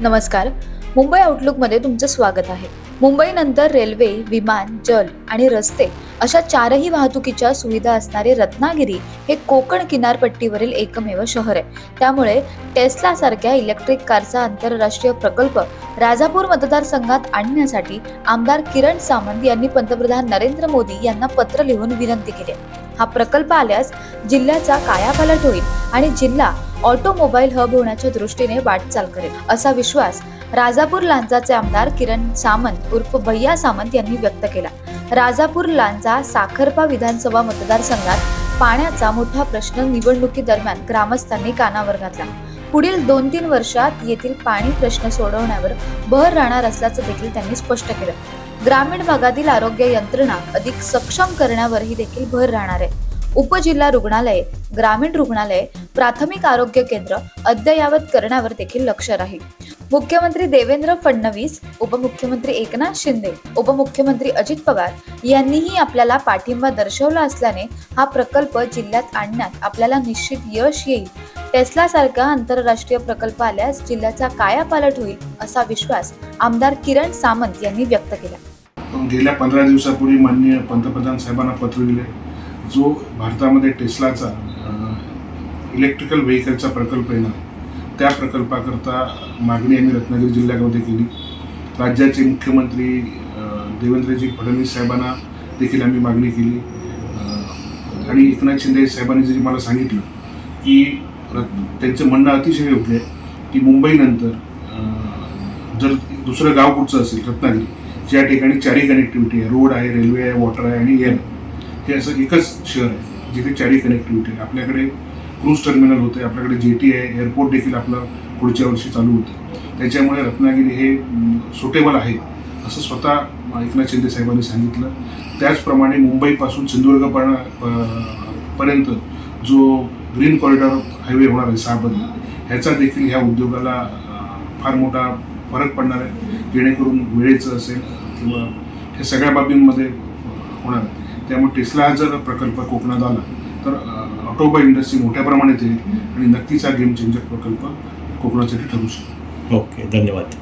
नमस्कार. मुंबई आउटलुकमध्ये तुमचं स्वागत आहे. मुंबईनंतर रेल्वे विमान जल आणि रस्ते अशा चारही वाहतुकीच्या सुविधा असणारे रत्नागिरी हे कोकण किनारपट्टीवरील एकमेव शहर आहे. त्यामुळे टेस्लासारख्या इलेक्ट्रिक कारचा आंतरराष्ट्रीय प्रकल्प राजापूर मतदारसंघात आणण्यासाठी आमदार किरण सामंत यांनी पंतप्रधान नरेंद्र मोदी यांना पत्र लिहून विनंती केली हा प्रकल्प आल्यास जिल्ह्याचा कायापालट होईल आणि जिल्हा ऑटोमोबाईल हब होण्याच्या दृष्टीने वाटचाल करेल असा विश्वास राजापूर लांजाचे आमदार किरण सामंत उर्फ भैया सामंत यांनी व्यक्त केला. राजापूर लांजा साखरपा विधानसभा मतदारसंघात पाण्याचा मोठा प्रश्न निवडणुकीदरम्यान ग्रामस्थांनी कानावर घातला. पुढील दोन तीन वर्षात येथील पाणी प्रश्न सोडवण्यावर भर राहणार असल्याचं देखील त्यांनी स्पष्ट केलं. ग्रामीण भागातील आरोग्य यंत्रणा अधिक सक्षम करण्यावरही देखील भर राहणार आहे. उपजिल्हा रुग्णालये ग्रामीण रुग्णालये प्राथमिक आरोग्य केंद्र अद्ययावत करण्यावर देखील लक्ष राहील. मुख्यमंत्री देवेंद्र फडणवीस उपमुख्यमंत्री एकनाथ शिंदे उपमुख्यमंत्री अजित पवार यांनीही आपल्याला पाठिंबा दर्शवला असल्याने हा प्रकल्प जिल्ह्यात आणण्यात आपल्याला निश्चित यश येईल. टेस्लासारखा आंतरराष्ट्रीय प्रकल्प आल्यास जिल्ह्याचा कायापालट होईल असा विश्वास आमदार किरण सामंत यांनी व्यक्त केला. गेल्या पंधरा दिवसापूर्वी माननीय पंतप्रधान साहेबांना पत्र दिले. जो भारतामध्ये टेस्लाचा इलेक्ट्रिकल व्हेकलचा प्रकल्प येणार त्या प्रकल्पाकरता मागणी आम्ही रत्नागिरी जिल्ह्यामध्ये केली. राज्याचे मुख्यमंत्री देवेंद्रजी फडणवीस साहेबांना देखील आम्ही मागणी केली. आणि एकनाथ शिंदे साहेबांनी जे मला सांगितलं की त्यांचं म्हणणं अतिशय योग्य आहे की मुंबईनंतर जर दुसरं गाव कुठचं असेल रत्नागिरी ज्या ठिकाणी चारही कनेक्टिव्हिटी आहे रोड आहे रेल्वे आहे वॉटर आहे आणि एअर हे असं एकच शहर आहे जिथे चारी कनेक्टिव्हिटी आहे आपल्याकडे क्रूज टर्मिनल होते आपल्याकडे जेटी आहे एअरपोर्ट देखील आपलं पुढच्या वर्षी चालू होतं. त्याच्यामुळे रत्नागिरी हे सुटेबल आहे असं स्वतः एकनाथ शिंदे साहेबांनी सांगितलं. त्याचप्रमाणे मुंबईपासून सिंधुदुर्ग पर्यंत जो ग्रीन कॉरिडॉर हायवे होणार आहे साबद ह्याचा देखील ह्या उद्योगाला फार मोठा फरक पडणार आहे. जेणेकरून वेळेचं असेल किंवा ह्या सगळ्या बाबींमध्ये होणार आहे. त्यामुळे टेस्ला जर प्रकल्प कोकणात आला तर ऑटोमोबाईल इंडस्ट्री मोठ्या प्रमाणात येईल आणि नक्कीच हा गेम चेंजर प्रकल्प कोकणासाठी ठरू शकतो. ओके धन्यवाद.